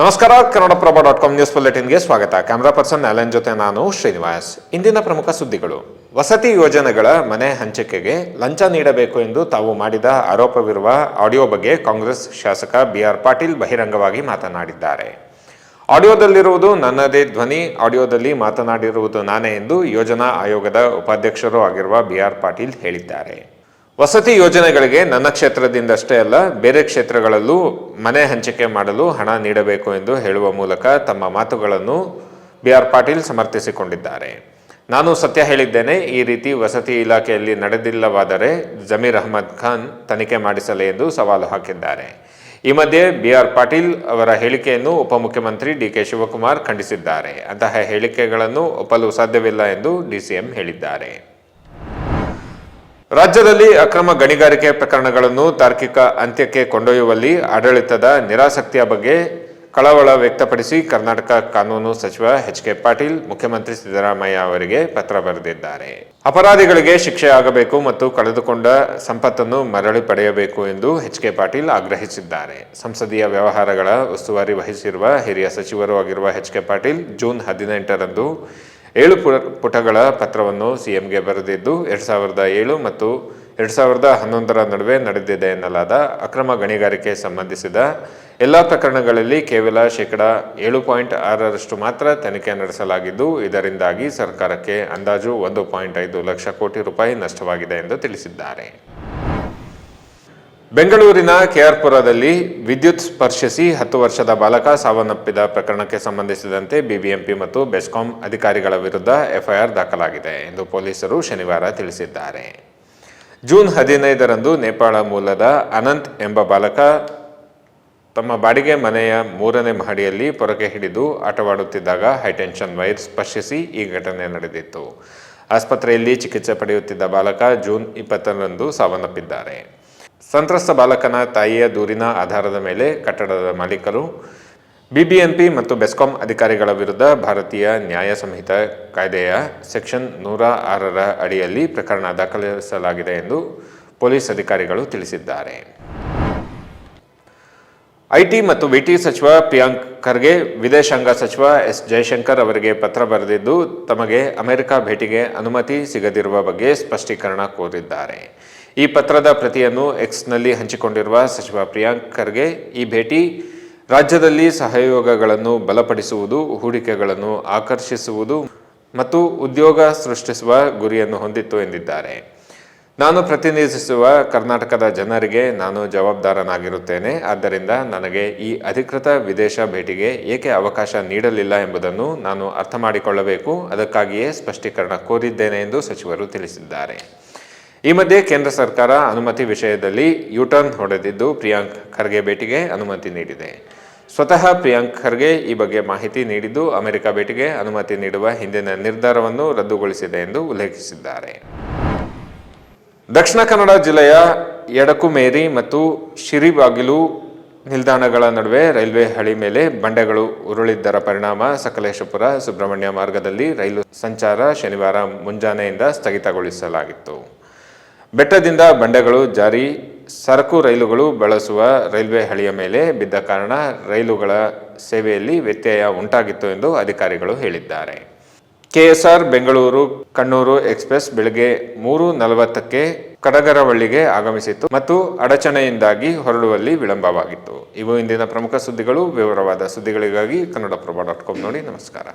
ನಮಸ್ಕಾರ, Kannadaprabha dot com news ಬುಲೆಟಿನ್ಗೆ ಸ್ವಾಗತ. ಕ್ಯಾಮ್ರಾ ಪರ್ಸನ್ ಅಲನ್ ಜೊತೆ ನಾನು ಶ್ರೀನಿವಾಸ್. ಇಂದಿನ ಪ್ರಮುಖ ಸುದ್ದಿಗಳು. ವಸತಿ ಯೋಜನೆಗಳ ಮನೆ ಹಂಚಿಕೆಗೆ ಲಂಚ ನೀಡಬೇಕು ಎಂದು ತಾವು ಮಾಡಿದ ಆರೋಪವಿರುವ ಆಡಿಯೋ ಬಗ್ಗೆ ಕಾಂಗ್ರೆಸ್ ಶಾಸಕ ಬಿ ಆರ್ ಪಾಟೀಲ್ ಬಹಿರಂಗವಾಗಿ ಮಾತನಾಡಿದ್ದಾರೆ. ಆಡಿಯೋದಲ್ಲಿರುವುದು ನನ್ನದೇ ಧ್ವನಿ, ಆಡಿಯೋದಲ್ಲಿ ಮಾತನಾಡಿರುವುದು ನಾನೇ ಎಂದು ಯೋಜನಾ ಆಯೋಗದ ಉಪಾಧ್ಯಕ್ಷರೂ ಆಗಿರುವ ಬಿ ಆರ್ ಪಾಟೀಲ್ ಹೇಳಿದ್ದಾರೆ. ವಸತಿ ಯೋಜನೆಗಳಿಗೆ ನನ್ನ ಕ್ಷೇತ್ರದಿಂದಷ್ಟೇ ಅಲ್ಲ, ಬೇರೆ ಕ್ಷೇತ್ರಗಳಲ್ಲೂ ಮನೆ ಹಂಚಿಕೆ ಮಾಡಲು ಹಣ ನೀಡಬೇಕು ಎಂದು ಹೇಳುವ ಮೂಲಕ ತಮ್ಮ ಮಾತುಗಳನ್ನು ಬಿ ಆರ್ ಪಾಟೀಲ್ ಸಮರ್ಥಿಸಿಕೊಂಡಿದ್ದಾರೆ. ನಾನು ಸತ್ಯ ಹೇಳಿದ್ದೇನೆ, ಈ ರೀತಿ ವಸತಿ ಇಲಾಖೆಯಲ್ಲಿ ನಡೆದಿಲ್ಲವಾದರೆ ಜಮೀರ್ ಅಹಮದ್ ಖಾನ್ ತನಿಖೆ ಮಾಡಿಸಲಿ ಎಂದು ಸವಾಲು ಹಾಕಿದ್ದಾರೆ. ಈ ಮಧ್ಯೆ ಬಿ ಆರ್ ಪಾಟೀಲ್ ಅವರ ಹೇಳಿಕೆಯನ್ನು ಉಪಮುಖ್ಯಮಂತ್ರಿ ಡಿ ಕೆ ಶಿವಕುಮಾರ್ ಖಂಡಿಸಿದ್ದಾರೆ. ಅಂತಹ ಹೇಳಿಕೆಗಳನ್ನು ಒಪ್ಪಲು ಸಾಧ್ಯವಿಲ್ಲ ಎಂದು ಡಿಸಿಎಂ ಹೇಳಿದ್ದಾರೆ. ರಾಜ್ಯದಲ್ಲಿ ಅಕ್ರಮ ಗಣಿಗಾರಿಕೆ ಪ್ರಕರಣಗಳನ್ನು ತಾರ್ಕಿಕ ಅಂತ್ಯಕ್ಕೆ ಕೊಂಡೊಯ್ಯುವಲ್ಲಿ ಆಡಳಿತದ ನಿರಾಸಕ್ತಿಯ ಬಗ್ಗೆ ಕಳವಳ ವ್ಯಕ್ತಪಡಿಸಿ ಕರ್ನಾಟಕ ಕಾನೂನು ಸಚಿವ ಎಚ್ ಕೆ ಪಾಟೀಲ್, ಮುಖ್ಯಮಂತ್ರಿ ಸಿದ್ದರಾಮಯ್ಯ ಅವರಿಗೆ ಪತ್ರ ಬರೆದಿದ್ದಾರೆ. ಅಪರಾಧಿಗಳಿಗೆ ಶಿಕ್ಷೆ ಆಗಬೇಕು ಮತ್ತು ಕಳೆದುಕೊಂಡ ಸಂಪತ್ತನ್ನು ಮರಳಿ ಪಡೆಯಬೇಕು ಎಂದು ಎಚ್ ಕೆ ಪಾಟೀಲ್ ಆಗ್ರಹಿಸಿದ್ದಾರೆ. ಸಂಸದೀಯ ವ್ಯವಹಾರಗಳ ಉಸ್ತುವಾರಿ ವಹಿಸಿರುವ ಹಿರಿಯ ಸಚಿವರೂ ಆಗಿರುವ ಎಚ್ ಕೆ ಪಾಟೀಲ್ ಜೂನ್ ಹದಿನೆಂಟರಂದು ಏಳು ಪುಟಗಳ ಪತ್ರವನ್ನು ಸಿಎಂಗೆ ಬರೆದಿದ್ದು ಎರಡು ಸಾವಿರದ ಏಳು ಮತ್ತು ಎರಡು ಸಾವಿರದ ಹನ್ನೊಂದರ ನಡುವೆ ನಡೆದಿದೆ ಎನ್ನಲಾದ ಅಕ್ರಮ ಗಣಿಗಾರಿಕೆ ಸಂಬಂಧಿಸಿದ ಎಲ್ಲ ಪ್ರಕರಣಗಳಲ್ಲಿ ಕೇವಲ ಶೇಕಡ ಏಳು ಪಾಯಿಂಟ್ ಆರರಷ್ಟು ಮಾತ್ರ ತನಿಖೆ ನಡೆಸಲಾಗಿದ್ದು, ಇದರಿಂದಾಗಿ ಸರ್ಕಾರಕ್ಕೆ ಅಂದಾಜು ಒಂದು ಪಾಯಿಂಟ್ ಐದು ಲಕ್ಷ ಕೋಟಿ ರೂಪಾಯಿ ನಷ್ಟವಾಗಿದೆ ಎಂದು ತಿಳಿಸಿದ್ದಾರೆ. ಬೆಂಗಳೂರಿನ ಕೆಆರ್ಪುರದಲ್ಲಿ ವಿದ್ಯುತ್ ಸ್ಪರ್ಶಿಸಿ ಹತ್ತು ವರ್ಷದ ಬಾಲಕ ಸಾವನ್ನಪ್ಪಿದ ಪ್ರಕರಣಕ್ಕೆ ಸಂಬಂಧಿಸಿದಂತೆ ಬಿಬಿಎಂಪಿ ಮತ್ತು ಬೆಸ್ಕಾಂ ಅಧಿಕಾರಿಗಳ ವಿರುದ್ಧ ಎಫ್ಐಆರ್ ದಾಖಲಾಗಿದೆ ಎಂದು ಪೊಲೀಸರು ಶನಿವಾರ ತಿಳಿಸಿದ್ದಾರೆ. ಜೂನ್ ಹದಿನೈದರಂದು ನೇಪಾಳ ಮೂಲದ ಅನಂತ್ ಎಂಬ ಬಾಲಕ ತಮ್ಮ ಬಾಡಿಗೆ ಮನೆಯ ಮೂರನೇ ಮಹಡಿಯಲ್ಲಿ ಪೊರಕೆ ಹಿಡಿದು ಆಟವಾಡುತ್ತಿದ್ದಾಗ ಹೈಟೆನ್ಷನ್ ವೈರ್ ಸ್ಪರ್ಶಿಸಿ ಈ ಘಟನೆ ನಡೆದಿತ್ತು. ಆಸ್ಪತ್ರೆಯಲ್ಲಿ ಚಿಕಿತ್ಸೆ ಪಡೆಯುತ್ತಿದ್ದ ಬಾಲಕ ಜೂನ್ ಇಪ್ಪತ್ತರಂದು ಸಾವನ್ನಪ್ಪಿದ್ದಾರೆ. ಸಂತ್ರಸ್ತ ಬಾಲಕನ ತಾಯಿಯ ದೂರಿನ ಆಧಾರದ ಮೇಲೆ ಕಟ್ಟಡದ ಮಾಲೀಕರು, ಬಿಬಿಎಂಪಿ ಮತ್ತು ಬೆಸ್ಕಾಂ ಅಧಿಕಾರಿಗಳ ವಿರುದ್ಧ ಭಾರತೀಯ ನ್ಯಾಯ ಸಂಹಿತ ಕಾಯ್ದೆಯ ಸೆಕ್ಷನ್ ನೂರ ಆರರ ಅಡಿಯಲ್ಲಿ ಪ್ರಕರಣ ದಾಖಲಿಸಲಾಗಿದೆ ಎಂದು ಪೊಲೀಸ್ ಅಧಿಕಾರಿಗಳು ತಿಳಿಸಿದ್ದಾರೆ. ಐಟಿ ಮತ್ತು ವಿಟಿ ಸಚಿವ ಪ್ರಿಯಾಂಕ್ ಖರ್ಗೆ, ವಿದೇಶಾಂಗ ಸಚಿವ ಎಸ್ ಜಯಶಂಕರ್ ಅವರಿಗೆ ಪತ್ರ ಬರೆದಿದ್ದು, ತಮಗೆ ಅಮೆರಿಕ ಭೇಟಿಗೆ ಅನುಮತಿ ಸಿಗದಿರುವ ಬಗ್ಗೆ ಸ್ಪಷ್ಟೀಕರಣ ಕೋರಿದ್ದಾರೆ. ಈ ಪತ್ರದ ಪ್ರತಿಯನ್ನು ಎಕ್ಸ್ನಲ್ಲಿ ಹಂಚಿಕೊಂಡಿರುವ ಸಚಿವ ಪ್ರಿಯಾಂಕ್ ಖರ್ಗೆ ಈ ಭೇಟಿ ರಾಜ್ಯದಲ್ಲಿ ಸಹಯೋಗಗಳನ್ನು ಬಲಪಡಿಸುವುದು, ಹೂಡಿಕೆಗಳನ್ನು ಆಕರ್ಷಿಸುವುದು ಮತ್ತು ಉದ್ಯೋಗ ಸೃಷ್ಟಿಸುವ ಗುರಿಯನ್ನು ಹೊಂದಿತ್ತು ಎಂದಿದ್ದಾರೆ. ನಾನು ಪ್ರತಿನಿಧಿಸುವ ಕರ್ನಾಟಕದ ಜನರಿಗೆ ನಾನು ಜವಾಬ್ದಾರನಾಗಿರುತ್ತೇನೆ. ಆದ್ದರಿಂದ ನನಗೆ ಈ ಅಧಿಕೃತ ವಿದೇಶ ಭೇಟಿಗೆ ಏಕೆ ಅವಕಾಶ ನೀಡಲಿಲ್ಲ ಎಂಬುದನ್ನು ನಾನು ಅರ್ಥ ಮಾಡಿಕೊಳ್ಳಬೇಕು ಅದಕ್ಕಾಗಿಯೇ ಸ್ಪಷ್ಟೀಕರಣ ಕೋರಿದ್ದೇನೆ ಎಂದು ಸಚಿವರು ತಿಳಿಸಿದ್ದಾರೆ. ಈ ಮಧ್ಯೆ ಕೇಂದ್ರ ಸರ್ಕಾರ ಅನುಮತಿ ವಿಷಯದಲ್ಲಿ ಯುಟರ್ನ್ ಹೊಡೆದಿದ್ದು ಪ್ರಿಯಾಂಕ್ ಖರ್ಗೆ ಭೇಟಿಗೆ ಅನುಮತಿ ನೀಡಿದೆ. ಸ್ವತಃ ಪ್ರಿಯಾಂಕ್ ಖರ್ಗೆ ಈ ಬಗ್ಗೆ ಮಾಹಿತಿ ನೀಡಿದ್ದು ಅಮೆರಿಕ ಭೇಟಿಗೆ ಅನುಮತಿ ನೀಡುವ ಹಿಂದಿನ ನಿರ್ಧಾರವನ್ನು ರದ್ದುಗೊಳಿಸಿದೆ ಎಂದು ಉಲ್ಲೇಖಿಸಿದ್ದಾರೆ. ದಕ್ಷಿಣ ಕನ್ನಡ ಜಿಲ್ಲೆಯ ಎಡಕುಮೇರಿ ಮತ್ತು ಶಿರಿಬಾಗಿಲು ನಿಲ್ದಾಣಗಳ ನಡುವೆ ರೈಲ್ವೆ ಹಳಿ ಮೇಲೆ ಬಂಡೆಗಳು ಉರುಳಿದ್ದರ ಪರಿಣಾಮ ಸಕಲೇಶಪುರ ಸುಬ್ರಹ್ಮಣ್ಯ ಮಾರ್ಗದಲ್ಲಿ ರೈಲು ಸಂಚಾರ ಶನಿವಾರ ಮುಂಜಾನೆಯಿಂದ ಸ್ಥಗಿತಗೊಳಿಸಲಾಗಿತ್ತು. ಬೆಟ್ಟದಿಂದ ಬಂಡೆಗಳು ಜಾರಿ, ಸರಕು ರೈಲುಗಳು ಬಳಸುವ ರೈಲ್ವೆ ಹಳಿಯ ಮೇಲೆ ಬಿದ್ದ ಕಾರಣ ರೈಲುಗಳ ಸೇವೆಯಲ್ಲಿ ವ್ಯತ್ಯಯ ಉಂಟಾಗಿತ್ತು ಎಂದು ಅಧಿಕಾರಿಗಳು ಹೇಳಿದ್ದಾರೆ. ಕೆಎಸ್ಆರ್ ಬೆಂಗಳೂರು ಕಣ್ಣೂರು ಎಕ್ಸ್ಪ್ರೆಸ್ ಬೆಳಗ್ಗೆ ಮೂರು ನಲವತ್ತಕ್ಕೆ ಕಡಗರವಳ್ಳಿಗೆ ಆಗಮಿಸಿತ್ತು ಮತ್ತು ಅಡಚಣೆಯಿಂದಾಗಿ ಹೊರಡುವಲ್ಲಿ ವಿಳಂಬವಾಗಿತ್ತು. ಇವು ಇಂದಿನ ಪ್ರಮುಖ ಸುದ್ದಿಗಳು. ವಿವರವಾದ ಸುದ್ದಿಗಳಿಗಾಗಿ ಕನ್ನಡಪ್ರಭ ಡಾಟ್ ಕಾಮ್ ನೋಡಿ ನಮಸ್ಕಾರ.